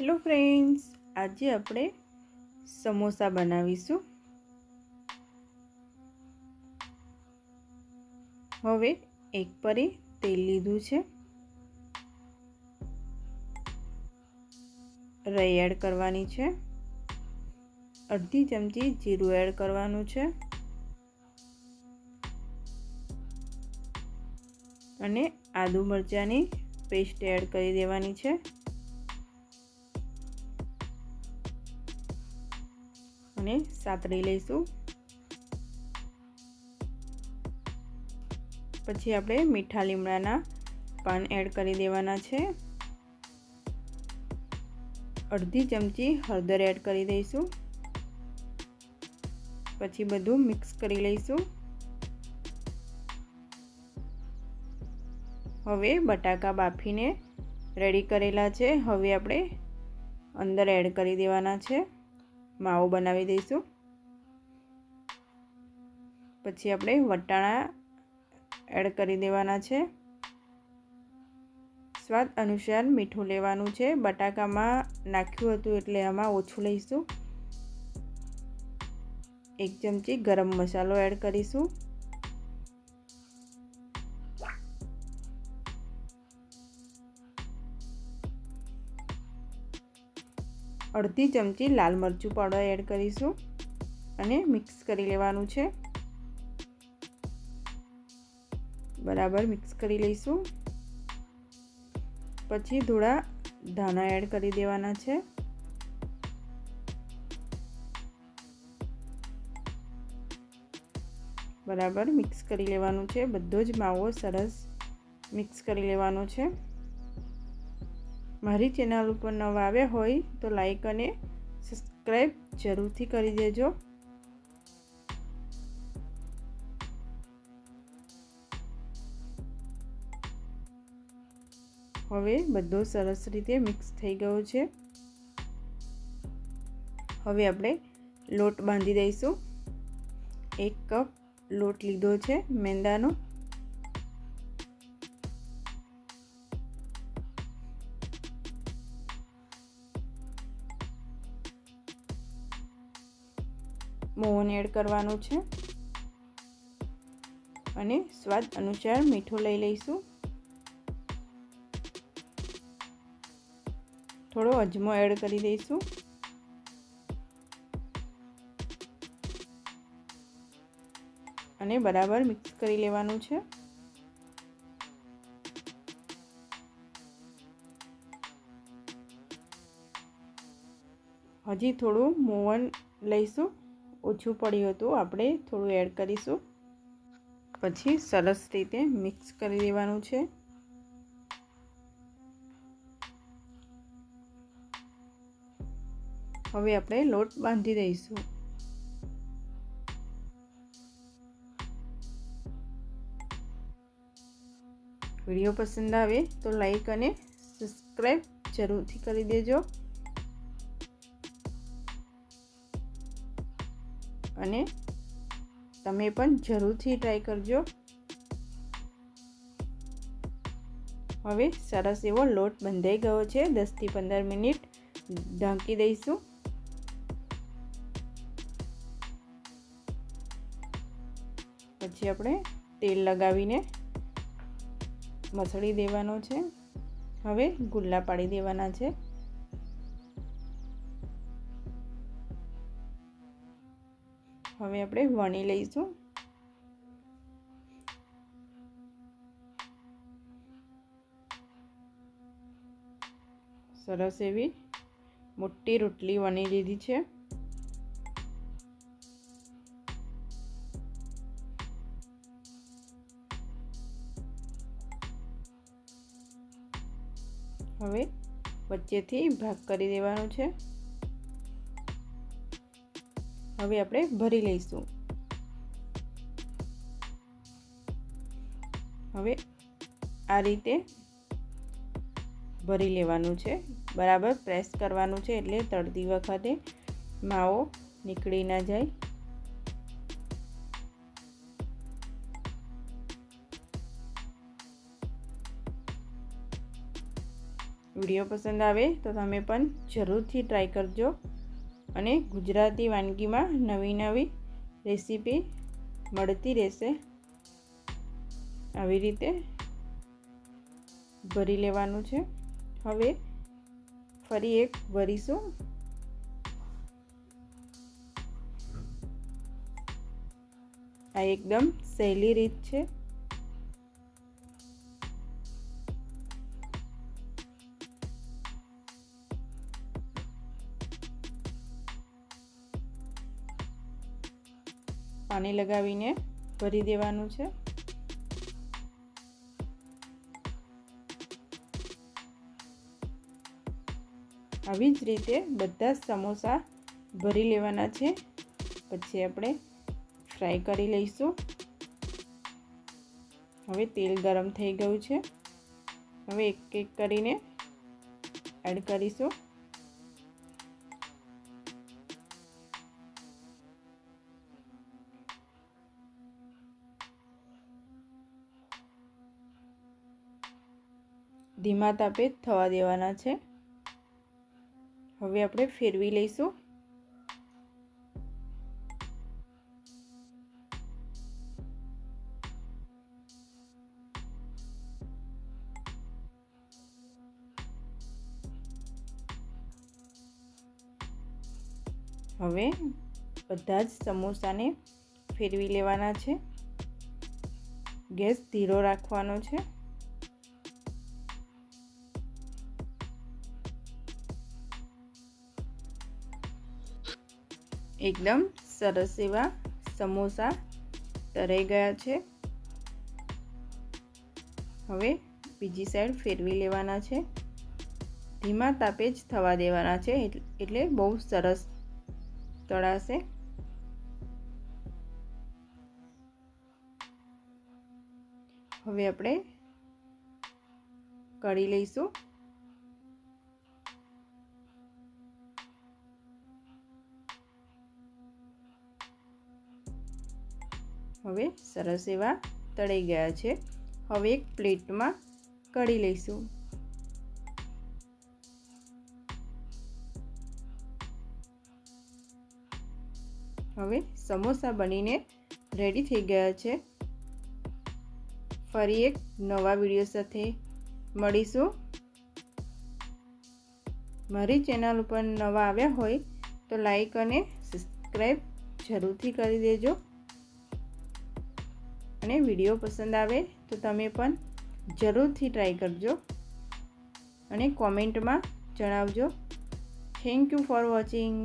Hello friends, આજે આપણે સમોસા બનાવીશું. હવે એક પરે તેલ લીધું છે. રઈ એડ કરવાની છે. અડધી ચમચી જીરું એડ કરવાનું છે. અને આદુ મરચાંની પેસ્ટ એડ કરી દેવાની છે. અને સાતળી લઈશું. પછી આપણે મીઠા લીમડાના પાન એડ કરી દેવાના છે. અડધી ચમચી હળદર એડ કરી દઈશું. પછી બધું મિક્સ કરી લઈશું. હવે બટાકા બાફીને રેડી કરેલા છે. હવે આપણે અંદર એડ કરી દેવાના છે. માવો બનાવી દઈશું. પછી આપણે વટાણા એડ કરી દેવાના છે. સ્વાદ અનુસાર મીઠું લેવાનું છે. બટાકામાં નાખ્યું હતું એટલે આમાં ઓછું લઈશું. એક ચમચી ગરમ મસાલો એડ કરીશું. અડધી ચમચી લાલ મરચું પાવડર એડ કરીશું અને મિક્સ કરી લેવાનું છે. બરાબર મિક્સ કરી લઈશું. પછી થોડા ધાણા એડ કરી દેવાના છે. બરાબર મિક્સ કરી લેવાનું છે. બધો જ માવો સરસ મિક્સ કરી લેવાનો છે. મારી ચેનલ ઉપર નવા આવ્યા હોય તો લાઈક અને સબસ્ક્રાઈબ જરૂરથી કરી દેજો. હવે બધો સરસ રીતે મિક્સ થઈ ગયો છે. હવે આપણે લોટ બાંધી દઈશું. એક કપ લોટ લીધો છે મેંદાનો. મોહન એડ કરવાનું છે. અને સ્વાદ અનુસાર મીઠું લઈ લઈશું. થોડો અજમો એડ કરી દઈશું. અને બરાબર મિક્સ કરી લેવાનું છે. હજી થોડું મોવન લઈશું. ઓછું પડ્યું હતું, આપણે થોડું એડ કરીશું. પછી સરસ રીતે મિક્સ કરી દેવાનું છે. હવે આપણે લોટ બાંધી દઈશું. વીડિયો પસંદ આવે તો લાઈક અને સબસ્ક્રાઈબ જરૂરથી કરી દેજો. અને તમે પણ જરૂરથી ટ્રાય કરજો. હવે સરસ એવો લોટ બંધાઈ ગયો છે. દસથી પંદર મિનિટ ઢાંકી દઈશું. પછી આપણે તેલ લગાવીને મસળી દેવાનો છે. હવે ગુલ્લા પાડી દેવાના છે. હવે આપણે વણી લઈશું. સરસ એવી મોટી રોટલી વણી લીધી છે. હવે વચ્ચેથી ભાગ કરી દેવાનો છે. હવે આપણે ભરી લઈશું. હવે આ રીતે ભરી લેવાનું છે. બરાબર, પ્રેસ કરવાનું છે એટલે તળતી વખતે માવો નીકળી ના જાય. વીડિયો પસંદ આવે તો તમે પણ જરૂરથી ટ્રાય કરજો. અને ગુજરાતી વાનગીમાં નવી નવી રેસીપી મળતી રહેશે. આવી રીતે ભરી લેવાનું છે. હવે ફરી એક ભરીશું આ એકદમ સહેલી રીત છે. પાણી લગાવીને ભરી દેવાનું છે. આવી જ રીતે બધા જ સમોસા ભરી લેવાના છે. પછી આપણે ફ્રાય કરી લઈશું. હવે તેલ ગરમ થઈ ગયું છે. હવે એક એક કરીને એડ કરીશું. ધીમા તાપે થવા દેવાના છે. હવે આપણે ફેરવી લઈશું. હવે બધા જ સમોસાને ફેરવી લેવાના છે. ગેસ ધીરો રાખવાનો છે. એકદમ સરસ એવા સમોસા તરાઈ ગયા છે. હવે બીજી સાઈડ ફેરવી લેવાના છે. ધીમા તાપે જ થવા દેવાના છે એટલે બહુ સરસ તળાશે. હવે આપણે કરી લઈશું. હવે સરસ એવા તળાઈ ગયા છે. હવે એક પ્લેટમાં કઢી લઈશું. હવે સમોસા બનીને રેડી થઈ ગયા છે. ફરી એક નવા વીડિયો સાથે મળીશું. મારી ચેનલ ઉપર નવા આવ્યા હોય તો લાઈક અને સબસ્ક્રાઈબ જરૂરથી કરી દેજો. અને વીડિયો પસંદ આવે તો તમે પણ જરૂરથી ટ્રાય કરજો અને કોમેન્ટમાં જણાવજો. Thank you for watching